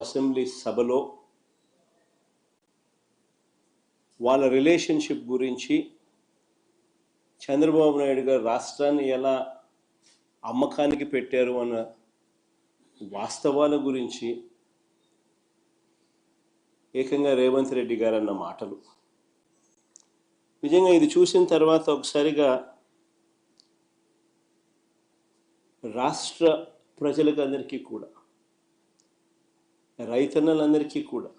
Assembly సభలో వాళ్ళ relationship గురించి చంద్రబాబు నాయుడు గారు రాష్ట్రాన్ని ఎలా అమ్మకానికి పెట్టారు అన్న వాస్తవాల గురించి ఏకంగా రేవంత్ రెడ్డి గారు అన్న మాటలు. నిజంగా ఇది చూసిన తర్వాత ఒకసారిగా రాష్ట్ర ప్రజలకు అందరికీ కూడా రైతన్నలందరికీ కూడా.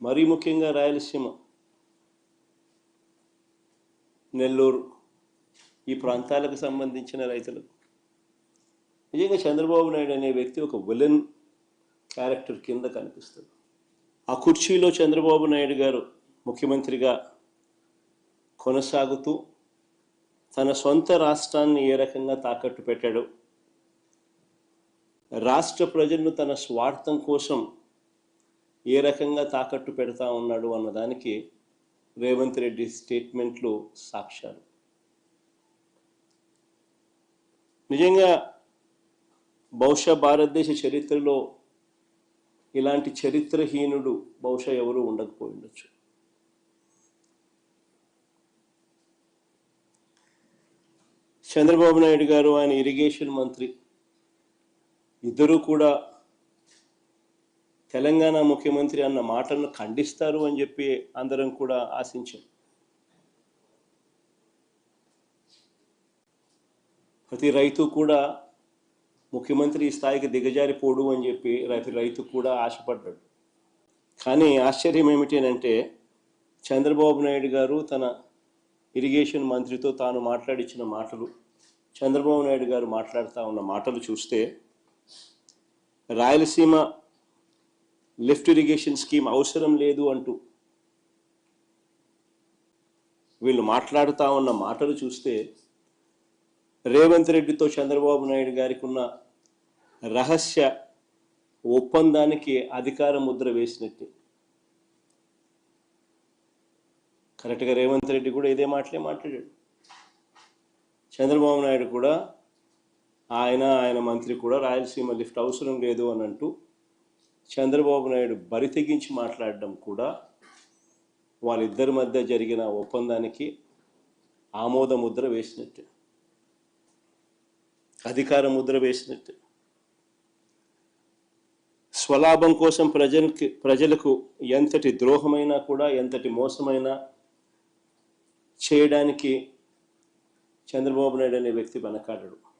మరీ ముఖ్యంగా రాయలసీమ నెల్లూరు ఈ ప్రాంతాలకు సంబంధించిన రైతులకు. నిజంగా చంద్రబాబు నాయుడు అనే వ్యక్తి ఒక విలన్ క్యారెక్టర్ కింద కనిపిస్తుంది ఆ కుర్చీలో చంద్రబాబు నాయుడు గారు ముఖ్యమంత్రిగా కొనసాగుతూ తన సొంత రాష్ట్రాన్ని ఏ రకంగా తాకట్టు పెట్టాడు రాష్ట్ర ప్రజలను తన స్వార్థం కోసం ఏ రకంగా తాకట్టు పెడతా ఉన్నాడు అన్నదానికి రేవంత్ రెడ్డి స్టేట్మెంట్లు సాక్ష్యాలు. నిజంగా బహుశా భారతదేశ చరిత్రలో ఇలాంటి చరిత్రహీనుడు బహుశా ఎవరు ఉండకపోయి ఉండొచ్చు. చంద్రబాబు నాయుడు గారు ఆయన ఇరిగేషన్ మంత్రి. ఇద్దరూ కూడా తెలంగాణ ముఖ్యమంత్రి అన్న మాటలను ఖండిస్తారు అని చెప్పి అందరం కూడా ఆశించాం. ప్రతి రైతు కూడా ముఖ్యమంత్రి ఈ స్థాయికి దిగజారిపోడు అని చెప్పి ప్రతి రైతు కూడా ఆశపడ్డాడు. కానీ ఆశ్చర్యం ఏమిటి అని అంటే చంద్రబాబు నాయుడు గారు తన ఇరిగేషన్ మంత్రితో తాను మాట్లాడించిన మాటలు చంద్రబాబు నాయుడు గారు మాట్లాడుతూ ఉన్న మాటలు చూస్తే రాయలసీమ లిఫ్ట్ ఇరిగేషన్ స్కీమ్ అవసరం లేదు అంటూ వీళ్ళు మాట్లాడుతూ ఉన్న మాటలు చూస్తే రేవంత్ రెడ్డితో చంద్రబాబు నాయుడు గారికి ఉన్న రహస్య ఒప్పందానికి అధికార ముద్ర వేసినట్టు. కరెక్ట్గా రేవంత్ రెడ్డి కూడా ఇదే మాటలే మాట్లాడాడు. చంద్రబాబు నాయుడు కూడా ఆయన ఆయన మంత్రి కూడా రాయలసీమ లిఫ్ట్ అవసరం లేదు అని అంటూ చంద్రబాబు నాయుడు బరి తెగించి మాట్లాడడం కూడా వాళ్ళిద్దరి మధ్య జరిగిన ఒప్పందానికి ఆమోద ముద్ర వేసినట్టు. అధికార ముద్ర వేసినట్టు. స్వలాభం కోసం ప్రజలకి ప్రజలకు ఎంతటి ద్రోహమైనా కూడా ఎంతటి మోసమైనా చేయడానికి చంద్రబాబు నాయుడు అనే వ్యక్తి వెనకాడడు.